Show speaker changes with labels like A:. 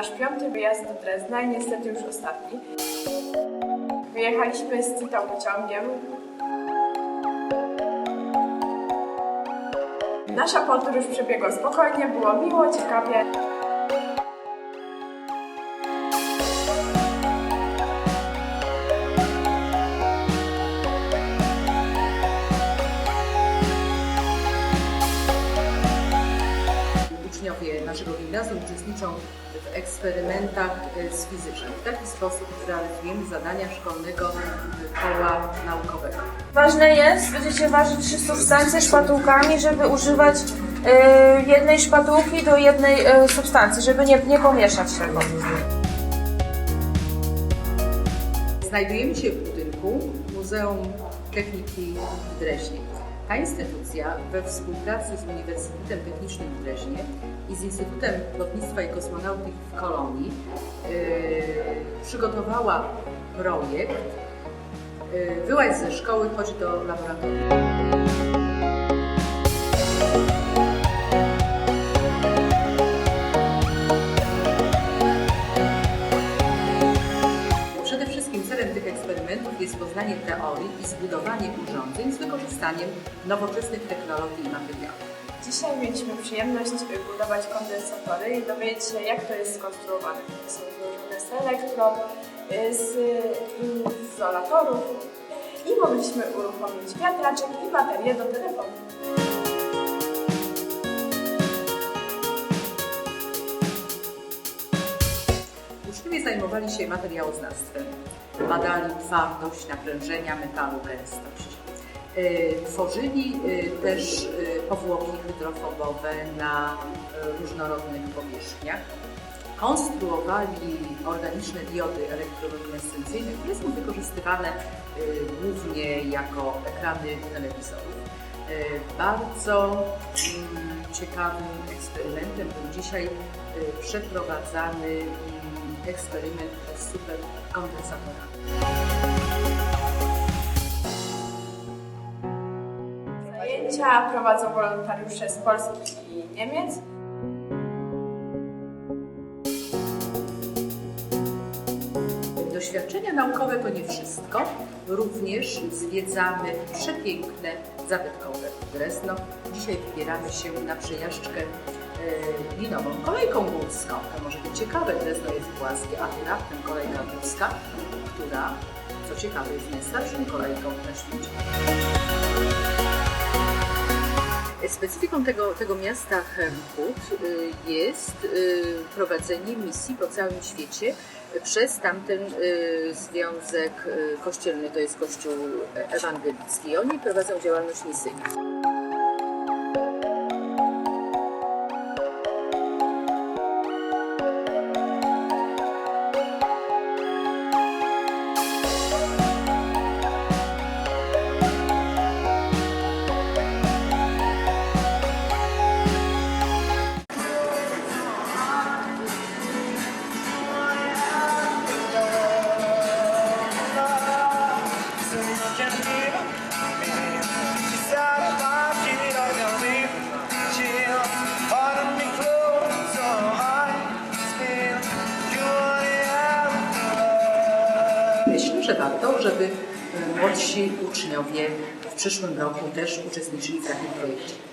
A: nasz piąty wyjazd do Drezna i niestety już ostatni. Wyjechaliśmy z Citą pociągiem. Nasza podróż przebiegła spokojnie, było miło, ciekawie.
B: Gimnazjum uczestniczą w eksperymentach e, z fizycznym. W taki sposób realizujemy zadania szkolnego koła naukowego.
C: Ważne jest, będziecie ważyć trzy substancje szpatułkami, żeby używać e, jednej szpatułki do jednej e, substancji, żeby nie, nie pomieszać tego.
B: Znajdujemy się w budynku Muzeum Techniki w. Ta instytucja we współpracy z Uniwersytetem Technicznym w Dreźnie i z Instytutem Lotnictwa i Kosmonautyki w Kolonii yy, przygotowała projekt yy, Wyłaź ze szkoły, chodź do laboratorium. Jest poznanie teorii i zbudowanie urządzeń z wykorzystaniem nowoczesnych technologii i materiałów.
A: Dzisiaj mieliśmy przyjemność budować kondensatory i dowiedzieć się, jak to jest skonstruowane. To są złożone z elektrod, y, z izolatorów i mogliśmy uruchomić wiatraczek i baterię do telefonu.
B: Zajmowali się materiałoznawstwem. Badali twardość, naprężenia metalu, gęstość. E, Tworzyli e, też e, powłoki hydrofobowe na różnorodnych powierzchniach. Konstruowali organiczne diody elektroluminescencyjne, które są wykorzystywane głównie jako ekrany telewizorów. Bardzo mm, ciekawym eksperymentem był dzisiaj e, przeprowadzany mm, eksperyment z superkondensatorami.
A: Zajęcia prowadzą wolontariusze z Polski i Niemiec.
B: Doświadczenia naukowe to nie wszystko. Również zwiedzamy przepiękne zabytkowe Drezno. Dzisiaj wybieramy się na przejażdżkę e, linową kolejką górską. To może być ciekawe, Drezno jest płaskie, a tu raptem kolejka górska, która, co ciekawe, jest najstarszą kolejką na świecie. Specyfiką tego, tego miasta Chemkut y, jest y, prowadzenie misji po całym świecie przez tamten y, związek kościelny, to jest Kościół Ewangelicki. Oni prowadzą działalność misyjną. Myślę, że warto, żeby y, młodsi uczniowie w przyszłym roku też uczestniczyli w takim projekcie.